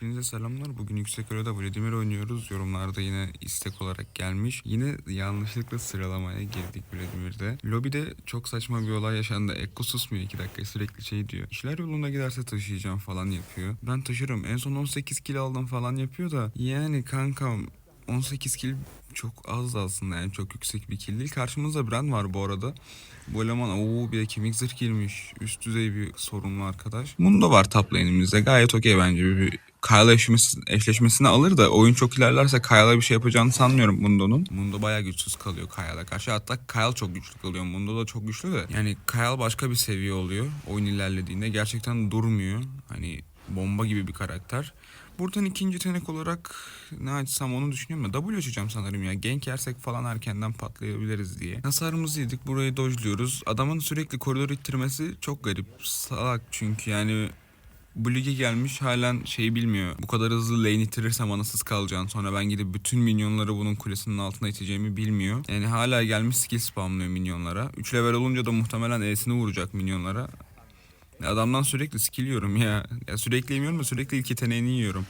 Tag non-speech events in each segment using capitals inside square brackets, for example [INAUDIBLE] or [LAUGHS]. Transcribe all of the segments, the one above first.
Hepinize selamlar. Bugün Yüksek Öre'de Vladimir oynuyoruz. Yorumlarda yine istek olarak gelmiş. Yine yanlışlıkla sıralamaya girdik Vladimir'de. Lobide çok saçma bir olay yaşandı. Ekko susmuyor 2 dakika sürekli şey diyor. İşler yolunda giderse taşıyacağım falan yapıyor. Ben taşırım. En son 18 kilo aldım falan yapıyor da. Yani kankam 18 kil çok az da aslında yani çok yüksek bir kill değil. Karşımızda Brand var bu arada. Bu eleman ooo bir kemik zırh girmiş. Üst düzey bir sorunlu arkadaş. Mundo var top lane'imizde. Gayet okey bence. Bir, bir Kyle'la eşleşmesi, eşleşmesini alır da oyun çok ilerlerse Kyle'a bir şey yapacağını sanmıyorum Mundo'nun. Mundo bayağı güçsüz kalıyor Kyle'a karşı. Hatta Kyle çok güçlü kalıyor. Mundo da çok güçlü de. Yani Kyle başka bir seviye oluyor oyun ilerlediğinde. Gerçekten durmuyor. Hani bomba gibi bir karakter. Buradan ikinci tenek olarak ne açsam onu düşünüyorum da W açacağım sanırım ya. Gank yersek falan erkenden patlayabiliriz diye. Hasarımızı yedik burayı dojluyoruz. Adamın sürekli koridor ittirmesi çok garip. Salak çünkü yani bu lige gelmiş halen şeyi bilmiyor. Bu kadar hızlı lane ittirirsem anasız kalacağım. Sonra ben gidip bütün minyonları bunun kulesinin altına iteceğimi bilmiyor. Yani hala gelmiş skill spamlıyor minyonlara. 3 level olunca da muhtemelen E'sini vuracak minyonlara. Adamdan sürekli skill yiyorum ya. ya sürekli yemiyorum da sürekli ilk yeteneğini yiyorum.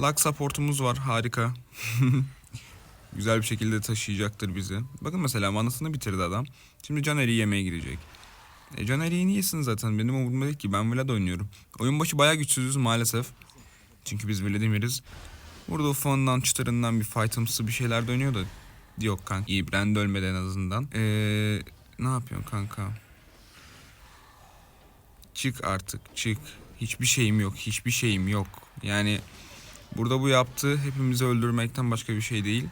Lux supportumuz var harika. [LAUGHS] Güzel bir şekilde taşıyacaktır bizi. Bakın mesela manasını bitirdi adam. Şimdi Caner'i yemeye girecek. E Caner'i niye yesin zaten benim umurumda değil ki ben Vlad oynuyorum. Oyun başı bayağı güçsüzüz maalesef. Çünkü biz Vladimir'iz. Burada ufandan çıtırından bir fightımsı bir şeyler dönüyor da. Yok kanka iyi Brand ölmedi en azından. Eee ne yapıyorsun kanka? Çık artık çık. Hiçbir şeyim yok. Hiçbir şeyim yok. Yani burada bu yaptığı hepimizi öldürmekten başka bir şey değil.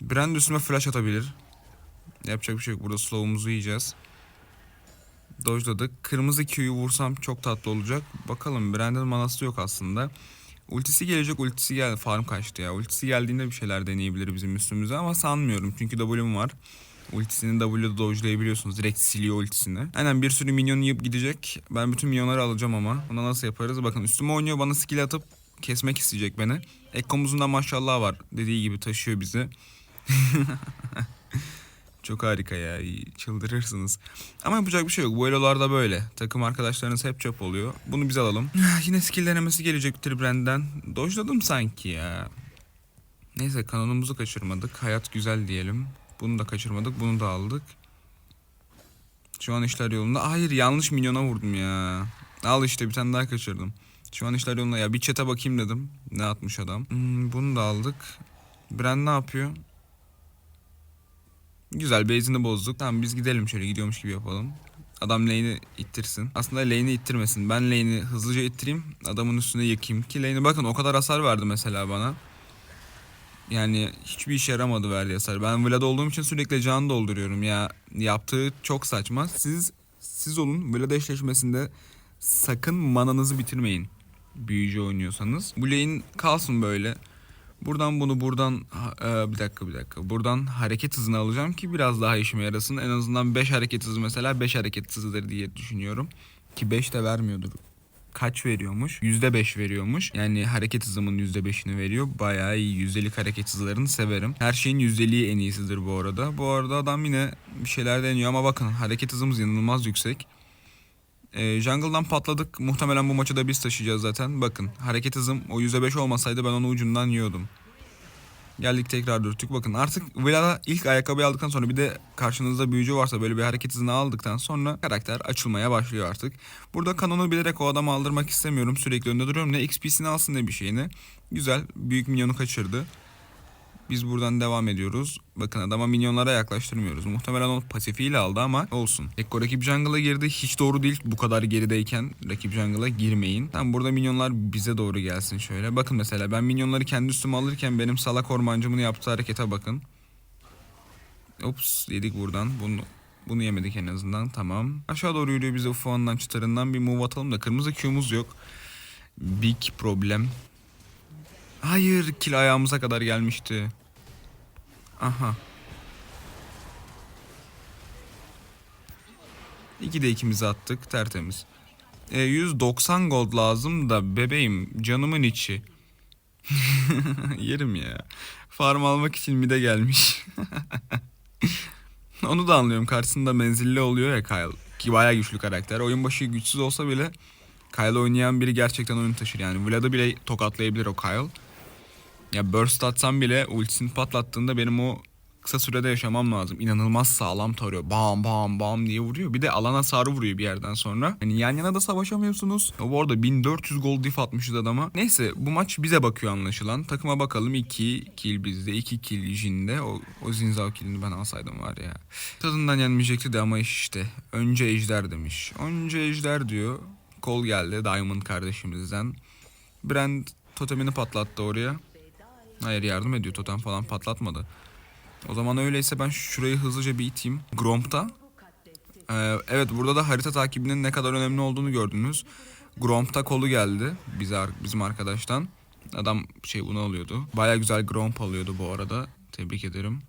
Brand üstüme flash atabilir. Yapacak bir şey yok. Burada slow'umuzu yiyeceğiz. Dojladık. Kırmızı Q'yu vursam çok tatlı olacak. Bakalım Brand'in manası yok aslında. Ultisi gelecek ultisi geldi. Farm kaçtı ya. Ultisi geldiğinde bir şeyler deneyebilir bizim üstümüze ama sanmıyorum. Çünkü W'm var. Ultisini W'da dojlayabiliyorsunuz. Direkt siliyor ultisini. Aynen bir sürü minyon yiyip gidecek. Ben bütün minyonları alacağım ama. Ona nasıl yaparız? Bakın üstüme oynuyor. Bana skill atıp kesmek isteyecek beni. Ekkomuzun da maşallah var. Dediği gibi taşıyor bizi. [LAUGHS] Çok harika ya. Çıldırırsınız. Ama yapacak bir şey yok. Bu elolarda böyle. Takım arkadaşlarınız hep çöp oluyor. Bunu biz alalım. [LAUGHS] Yine skill denemesi gelecek Tribrand'den. Dojladım sanki ya. Neyse kanonumuzu kaçırmadık. Hayat güzel diyelim. Bunu da kaçırmadık. Bunu da aldık. Şu an işler yolunda. Hayır yanlış milyona vurdum ya. Al işte bir tane daha kaçırdım. Şu an işler yolunda. Ya bir çete bakayım dedim. Ne atmış adam. Hmm, bunu da aldık. Brand ne yapıyor? Güzel base'ini bozduk. Tamam biz gidelim şöyle gidiyormuş gibi yapalım. Adam lane'i ittirsin. Aslında lane'i ittirmesin. Ben lane'i hızlıca ittireyim. Adamın üstüne yakayım. Ki lane'i bakın o kadar hasar verdi mesela bana. Yani hiçbir işe yaramadı verdiği hasar. Ben Vlad olduğum için sürekli can dolduruyorum ya. Yaptığı çok saçma. Siz siz olun Vlad eşleşmesinde sakın mananızı bitirmeyin. Büyücü oynuyorsanız. Bu lane kalsın böyle. Buradan bunu buradan e, bir dakika bir dakika. Buradan hareket hızını alacağım ki biraz daha işime yarasın. En azından 5 hareket hızı mesela 5 hareket hızıdır diye düşünüyorum. Ki 5 de vermiyordur. Kaç veriyormuş? %5 veriyormuş. Yani hareket hızımın %5'ini veriyor. Bayağı iyi. Yüzdelik hareket hızlarını severim. Her şeyin yüzdeliği en iyisidir bu arada. Bu arada adam yine bir şeyler deniyor ama bakın hareket hızımız inanılmaz yüksek. Ee, jungle'dan patladık. Muhtemelen bu maçı da biz taşıyacağız zaten. Bakın hareket hızım o %5 olmasaydı ben onu ucundan yiyordum. Geldik tekrar dürttük. Bakın artık Vlad'a ilk ayakkabıyı aldıktan sonra bir de karşınızda büyücü varsa böyle bir hareket hızını aldıktan sonra karakter açılmaya başlıyor artık. Burada kanonu bilerek o adamı aldırmak istemiyorum. Sürekli önünde duruyorum. Ne XP'sini alsın ne bir şeyini. Güzel. Büyük minyonu kaçırdı. Biz buradan devam ediyoruz. Bakın adama minyonlara yaklaştırmıyoruz. Muhtemelen o pasifiyle aldı ama olsun. Ekko rakip jungle'a girdi. Hiç doğru değil bu kadar gerideyken rakip jungle'a girmeyin. Tam burada minyonlar bize doğru gelsin şöyle. Bakın mesela ben minyonları kendi üstüme alırken benim salak ormancımın yaptığı harekete bakın. Ops yedik buradan. Bunu bunu yemedik en azından. Tamam. Aşağı doğru yürüyor bize ufuğundan çıtarından bir move atalım da kırmızı Q'muz yok. Big problem. Hayır kill ayağımıza kadar gelmişti. Aha. İki de ikimizi attık tertemiz. E, 190 gold lazım da bebeğim canımın içi. [LAUGHS] Yerim ya. Farm almak için mide gelmiş. [LAUGHS] Onu da anlıyorum. Karşısında menzilli oluyor ya Kyle. Ki bayağı güçlü karakter. Oyun başı güçsüz olsa bile Kyle oynayan biri gerçekten oyun taşır yani. Vlad'ı bile tokatlayabilir o Kyle. Ya burst atsam bile ultisini patlattığında benim o kısa sürede yaşamam lazım. İnanılmaz sağlam tarıyor. Bam bam bam diye vuruyor. Bir de alan hasarı vuruyor bir yerden sonra. Hani yan yana da savaşamıyorsunuz. O bu arada 1400 gol diff atmışız adama. Neyse bu maç bize bakıyor anlaşılan. Takıma bakalım 2 kill bizde. 2 kill Jin'de. O, o Zinzao killini ben alsaydım var ya. Tadından yenmeyecekti de ama iş işte. Önce ejder demiş. Önce ejder diyor. Kol geldi Diamond kardeşimizden. Brand totemini patlattı oraya. Hayır yardım ediyor totem falan patlatmadı. O zaman öyleyse ben şurayı hızlıca bir iteyim. Gromp'ta. Ee, evet burada da harita takibinin ne kadar önemli olduğunu gördünüz. Gromp'ta kolu geldi bize, bizim arkadaştan. Adam şey bunu alıyordu. Baya güzel Gromp alıyordu bu arada. Tebrik ederim.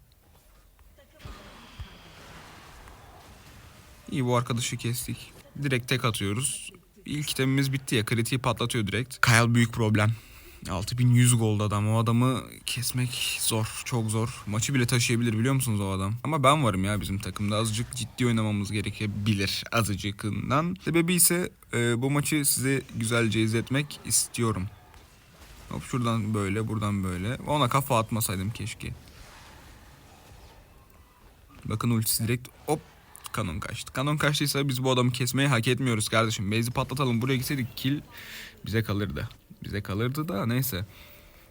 İyi bu arkadaşı kestik. Direkt tek atıyoruz. İlk itemimiz bitti ya. Kritiği patlatıyor direkt. Kyle büyük problem. 6100 gold adam. O adamı kesmek zor. Çok zor. Maçı bile taşıyabilir biliyor musunuz o adam? Ama ben varım ya bizim takımda. Azıcık ciddi oynamamız gerekebilir. Azıcıkından. Sebebi ise e, bu maçı size güzelce izletmek istiyorum. Hop şuradan böyle, buradan böyle. Ona kafa atmasaydım keşke. Bakın ultisi direkt hop kanon kaçtı. Kanon kaçtıysa biz bu adamı kesmeyi hak etmiyoruz kardeşim. Base'i patlatalım. Buraya gitseydik kill bize kalırdı. Bize kalırdı da neyse.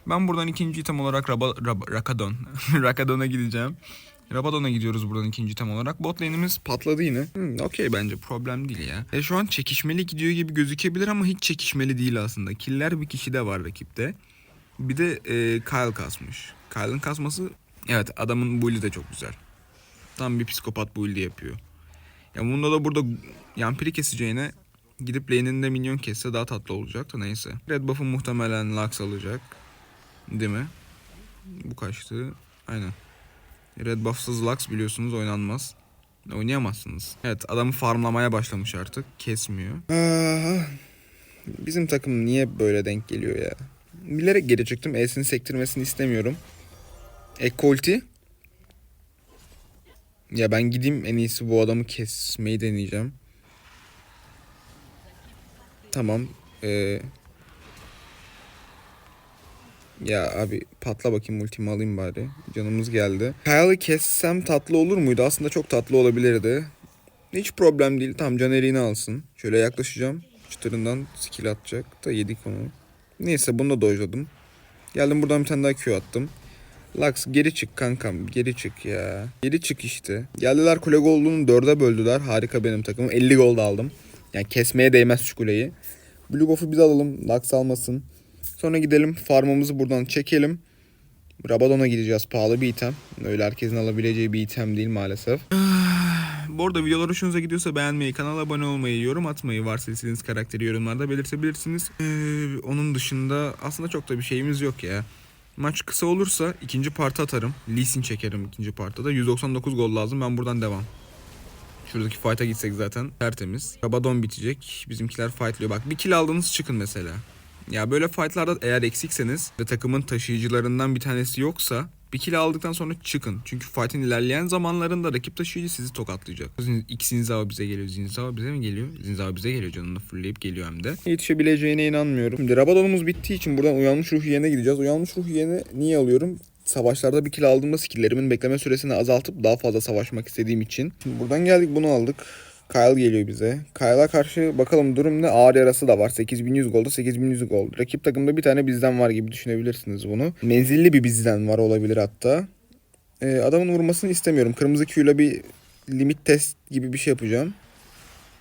Ben buradan ikinci item olarak Raba, Raba- Rakadon. [LAUGHS] Rakadon'a gideceğim. Rabadon'a gidiyoruz buradan ikinci item olarak. Bot lane'imiz patladı yine. Hmm, Okey bence problem değil ya. E, şu an çekişmeli gidiyor gibi gözükebilir ama hiç çekişmeli değil aslında. Killer bir kişi de var rakipte. Bir de e, Kyle kasmış. Kyle'ın kasması evet adamın build'i de çok güzel. Tam bir psikopat build'i yapıyor. Ya bunda da burada yampiri keseceğine gidip lane'inde minyon kesse daha tatlı olacak da neyse. Red buff'ı muhtemelen Lux alacak. Değil mi? Bu kaçtı. Aynen. Red buff'sız Lux biliyorsunuz oynanmaz. Oynayamazsınız. Evet adamı farmlamaya başlamış artık. Kesmiyor. Bizim takım niye böyle denk geliyor ya? Bilerek geri çıktım. E'sini sektirmesini istemiyorum. Ekolti. Ya ben gideyim en iyisi bu adamı kesmeyi deneyeceğim. Tamam. Ee... Ya abi patla bakayım ultimi alayım bari. Canımız geldi. Kyle'ı kessem tatlı olur muydu? Aslında çok tatlı olabilirdi. Hiç problem değil. Tamam can eriğini alsın. Şöyle yaklaşacağım. Çıtırından skill atacak da yedik onu. Neyse bunu da dojladım. Geldim buradan bir tane daha Q attım. Lux geri çık kankam geri çık ya. Geri çık işte. Geldiler kule gold'unu dörde böldüler. Harika benim takımım. 50 gold aldım. Yani kesmeye değmez şu kuleyi. Blue buff'u biz alalım. Lux almasın. Sonra gidelim farmımızı buradan çekelim. Rabadon'a gideceğiz. Pahalı bir item. Öyle herkesin alabileceği bir item değil maalesef. [SIGHS] Bu arada videolar hoşunuza gidiyorsa beğenmeyi, kanala abone olmayı, yorum atmayı varsa istediğiniz karakteri yorumlarda belirtebilirsiniz. Ee, onun dışında aslında çok da bir şeyimiz yok ya. Maç kısa olursa ikinci parti atarım. Lee Sin çekerim ikinci partta da. 199 gol lazım. Ben buradan devam. Şuradaki fight'a gitsek zaten tertemiz. Rabadon bitecek. Bizimkiler fightlıyor. Bak bir kill aldınız çıkın mesela. Ya böyle fightlarda eğer eksikseniz ve takımın taşıyıcılarından bir tanesi yoksa bir kill aldıktan sonra çıkın. Çünkü fight'in ilerleyen zamanlarında rakip taşıyıcı sizi tokatlayacak. İki Zinzao bize geliyor. Zinzao bize mi geliyor? Zinzao bize geliyor canını fullleyip geliyor hem de. Yetişebileceğine inanmıyorum. Şimdi Rabadon'umuz bittiği için buradan uyanmış ruh yerine gideceğiz. Uyanmış ruh yerine niye alıyorum? Savaşlarda bir kill aldığımda skillerimin bekleme süresini azaltıp daha fazla savaşmak istediğim için. Şimdi buradan geldik bunu aldık. Kyle geliyor bize. Kyle'a karşı bakalım durum ne? Ağır yarası da var. 8100 golda 8100 gol. Rakip takımda bir tane bizden var gibi düşünebilirsiniz bunu. Menzilli bir bizden var olabilir hatta. Ee, adamın vurmasını istemiyorum. Kırmızı Q ile bir limit test gibi bir şey yapacağım.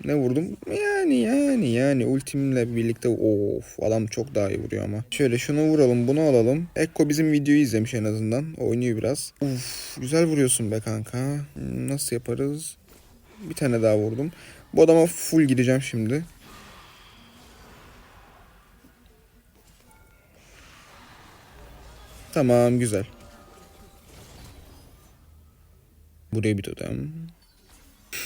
Ne vurdum? Yani yani yani ultimle birlikte of adam çok daha iyi vuruyor ama. Şöyle şunu vuralım bunu alalım. Ekko bizim videoyu izlemiş en azından. Oynuyor biraz. Uf güzel vuruyorsun be kanka. Nasıl yaparız? Bir tane daha vurdum. Bu adama full gideceğim şimdi. Tamam güzel. Buraya bir totem.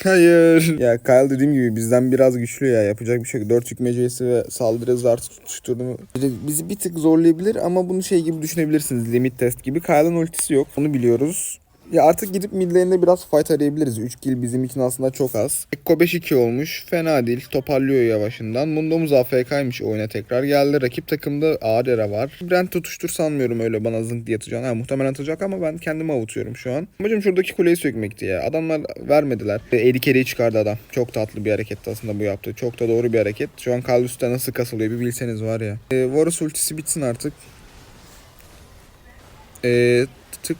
Hayır. Ya Kyle dediğim gibi bizden biraz güçlü ya. Yapacak bir şey yok. 4 hükmecesi ve saldırı hızı artı bizi bir tık zorlayabilir ama bunu şey gibi düşünebilirsiniz. Limit test gibi. Kyle'ın ultisi yok. Onu biliyoruz. Ya artık gidip mid biraz fight arayabiliriz. 3 kill bizim için aslında çok az. Ekko 5-2 olmuş. Fena değil. Toparlıyor yavaşından. Mundomuz AFK'ymış oyuna tekrar geldi. Rakip takımda Adera var. Brent tutuştur sanmıyorum öyle bana zınk diye atacağını. Ha, muhtemelen atacak ama ben kendimi avutuyorum şu an. Amacım şuradaki kuleyi sökmekti ya. Adamlar vermediler. Eddie Carey'i çıkardı adam. Çok tatlı bir hareketti aslında bu yaptığı. Çok da doğru bir hareket. Şu an Kallus'ta nasıl kasılıyor bir bilseniz var ya. E, Varus ultisi bitsin artık. E, tık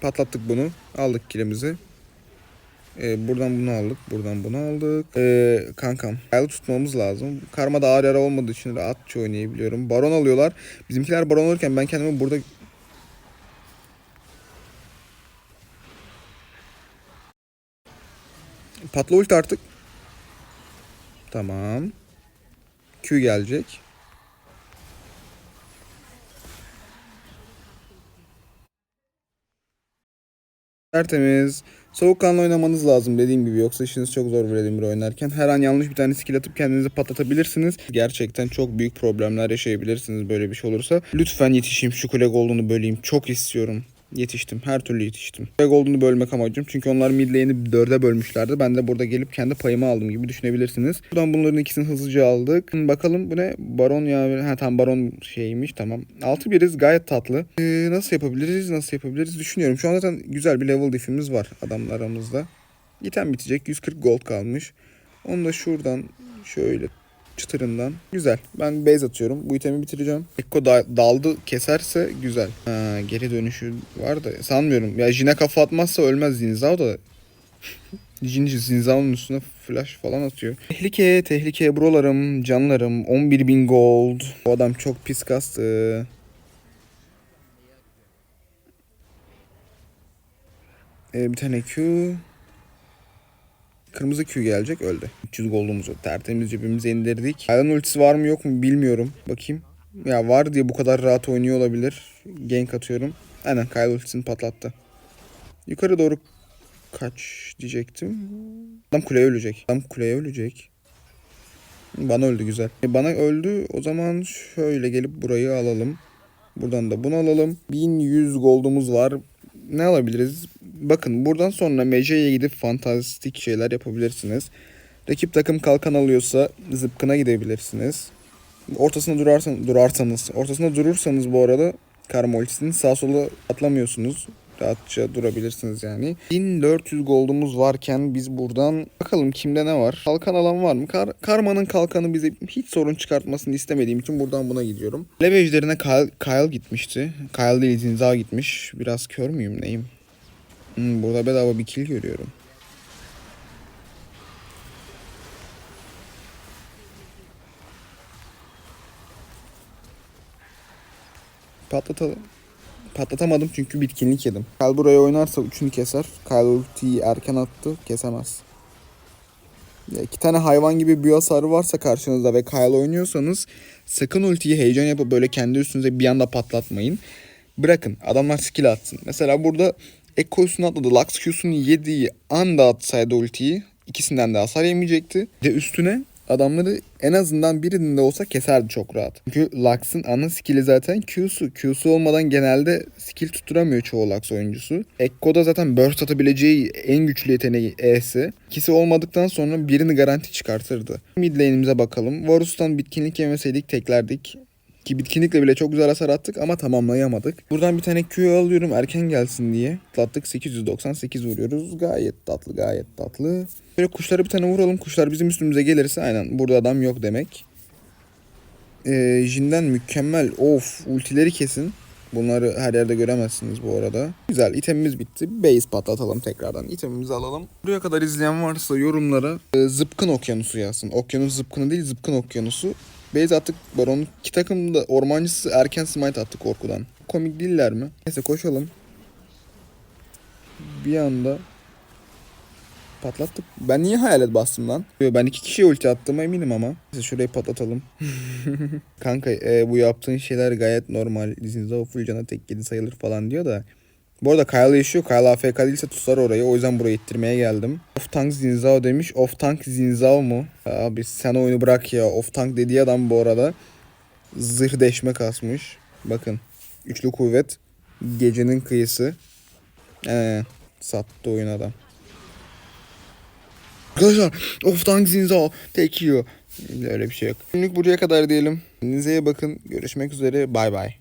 patlattık bunu. Aldık kilimizi. Ee, buradan bunu aldık. Buradan bunu aldık. Ee, kankam. Kyle tutmamız lazım. Karma da ağır yara olmadığı için rahatça oynayabiliyorum. Baron alıyorlar. Bizimkiler baron alırken ben kendimi burada Patla ulti artık. Tamam. Q gelecek. Tertemiz. Soğukkanlı oynamanız lazım dediğim gibi yoksa işiniz çok zor Vladimir oynarken. Her an yanlış bir tane skill atıp kendinizi patlatabilirsiniz. Gerçekten çok büyük problemler yaşayabilirsiniz böyle bir şey olursa. Lütfen yetişeyim şu kule golden'u böleyim. Çok istiyorum. Yetiştim. Her türlü yetiştim. Kule golden'u bölmek amacım. Çünkü onlar mid lane'i dörde bölmüşlerdi. Ben de burada gelip kendi payımı aldım gibi düşünebilirsiniz. Buradan bunların ikisini hızlıca aldık. Hı, Bakalım bu ne? Baron ya. Ha tam baron şeymiş tamam. 6 biriz gayet tatlı. Ee, nasıl yapabiliriz? Nasıl yapabiliriz? Düşünüyorum. Şu an zaten güzel bir level diff'imiz var adamlar aramızda. İtem bitecek. 140 gold kalmış. Onu da şuradan şöyle çıtırından. Güzel. Ben base atıyorum. Bu itemi bitireceğim. Ekko da- daldı keserse güzel. Ha, geri dönüşü var da sanmıyorum. Ya Jin'e kafa atmazsa ölmez Zinzao da. [LAUGHS] Jin Zinzao'nun üstüne flash falan atıyor. Tehlike, tehlike brolarım, canlarım. 11.000 gold. Bu adam çok pis kastı. Ee, bir tane Q. Kırmızı Q gelecek öldü. 300 gold'umuzu tertemiz cebimize indirdik. Aylan ultisi var mı yok mu bilmiyorum. Bakayım. Ya var diye bu kadar rahat oynuyor olabilir. Gank atıyorum. Aynen Kyle ultisini patlattı. Yukarı doğru kaç diyecektim. Adam kuleye ölecek. Adam kuleye ölecek. Bana öldü güzel. E, Bana öldü. O zaman şöyle gelip burayı alalım. Buradan da bunu alalım. 1100 gold'umuz var. Ne alabiliriz? Bakın buradan sonra Mece'ye gidip fantastik şeyler yapabilirsiniz. Rakip takım kalkan alıyorsa zıpkına gidebilirsiniz. Ortasında durarsan, durarsanız, ortasında durursanız bu arada karma ultisinin sağ sola atlamıyorsunuz. Rahatça durabilirsiniz yani. 1400 gold'umuz varken biz buradan bakalım kimde ne var. Kalkan alan var mı? Kar- Karma'nın kalkanı bize hiç sorun çıkartmasını istemediğim için buradan buna gidiyorum. Lev ejderine Kyle, Kyle gitmişti. Kyle değil Zinza gitmiş. Biraz kör müyüm neyim? Hmm, burada bedava bir kill görüyorum. Patlatalım. Patlatamadım çünkü bitkinlik yedim. Kyle buraya oynarsa üçünü keser. Kyle ultiyi erken attı. Kesemez. Ya iki tane hayvan gibi bir hasarı varsa karşınızda ve Kyle oynuyorsanız sakın ultiyi heyecan yapıp böyle kendi üstünüze bir anda patlatmayın. Bırakın adamlar skill atsın. Mesela burada Ekko üstüne atladı. Lux Q'sunu yediği anda atsaydı ultiyi ikisinden de hasar yemeyecekti. De üstüne adamları en azından birinin de olsa keserdi çok rahat. Çünkü Lux'ın ana skill'i zaten Q'su. Q'su olmadan genelde skill tutturamıyor çoğu Lux oyuncusu. Ekko'da zaten burst atabileceği en güçlü yeteneği E'si. İkisi olmadıktan sonra birini garanti çıkartırdı. Mid lane'imize bakalım. Varus'tan bitkinlik yemeseydik teklerdik. Ki bitkinlikle bile çok güzel hasar attık ama tamamlayamadık. Buradan bir tane Q alıyorum erken gelsin diye. Atlattık 898 vuruyoruz. Gayet tatlı gayet tatlı. Böyle kuşlara bir tane vuralım. Kuşlar bizim üstümüze gelirse aynen burada adam yok demek. Ee, Jin'den mükemmel. Of ultileri kesin. Bunları her yerde göremezsiniz bu arada. Güzel itemimiz bitti. Base patlatalım tekrardan. İtemimizi alalım. Buraya kadar izleyen varsa yorumlara e, zıpkın okyanusu yazsın. Okyanus zıpkını değil zıpkın okyanusu. Base attık baron. İki takım da ormancısı erken smite attı korkudan. Komik değiller mi? Neyse koşalım. Bir anda patlattık. Ben niye hayalet bastım lan? Ben iki kişiye ulti attığıma eminim ama. Neyse şurayı patlatalım. [LAUGHS] Kanka e, bu yaptığın şeyler gayet normal. Zinzao full cana tek yedi sayılır falan diyor da. Bu arada Kyle yaşıyor. Kyle AFK değilse tutar orayı. O yüzden buraya ittirmeye geldim. Off tank Zinzao demiş. Off tank Zinzao mu? Abi sen oyunu bırak ya. Off tank dediği adam bu arada zırh deşme kasmış. Bakın. Üçlü kuvvet. Gecenin kıyısı. Ee, sattı oyun adam. Arkadaşlar of tank zinza tek yiyor. Öyle bir şey yok. Günlük buraya kadar diyelim. Kendinize bakın. Görüşmek üzere. Bay bay.